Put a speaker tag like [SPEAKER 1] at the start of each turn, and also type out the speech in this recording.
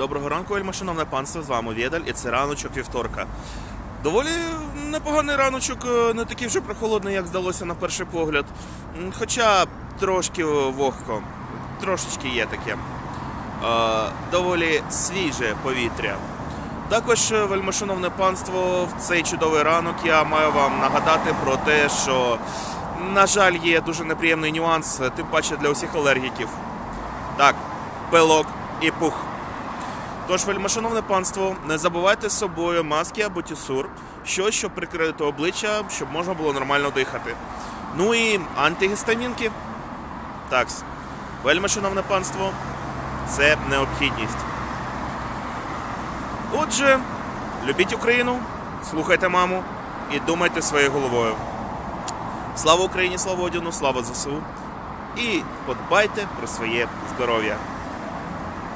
[SPEAKER 1] Доброго ранку, вельми шановне панство, з вами Відаль, і це раночок вівторка. Доволі непоганий раночок, е, не такий вже прохолодний, як здалося на перший погляд. Хоча трошки вогко, трошечки є таке. Е, Доволі свіже повітря. Також, е, вельмишановне панство, в цей чудовий ранок я маю вам нагадати про те, що, на жаль, є дуже неприємний нюанс, тим паче для усіх алергіків. Так, пилок і пух. Тож, вельмишановне панство, не забувайте з собою маски або тісур, щось, щоб прикрити обличчя, щоб можна було нормально дихати. Ну і антигістамінки. Так, вельмишановне панство, це необхідність. Отже, любіть Україну, слухайте маму і думайте своєю головою. Слава Україні, слава Одіну, слава ЗСУ. І подбайте про своє здоров'я.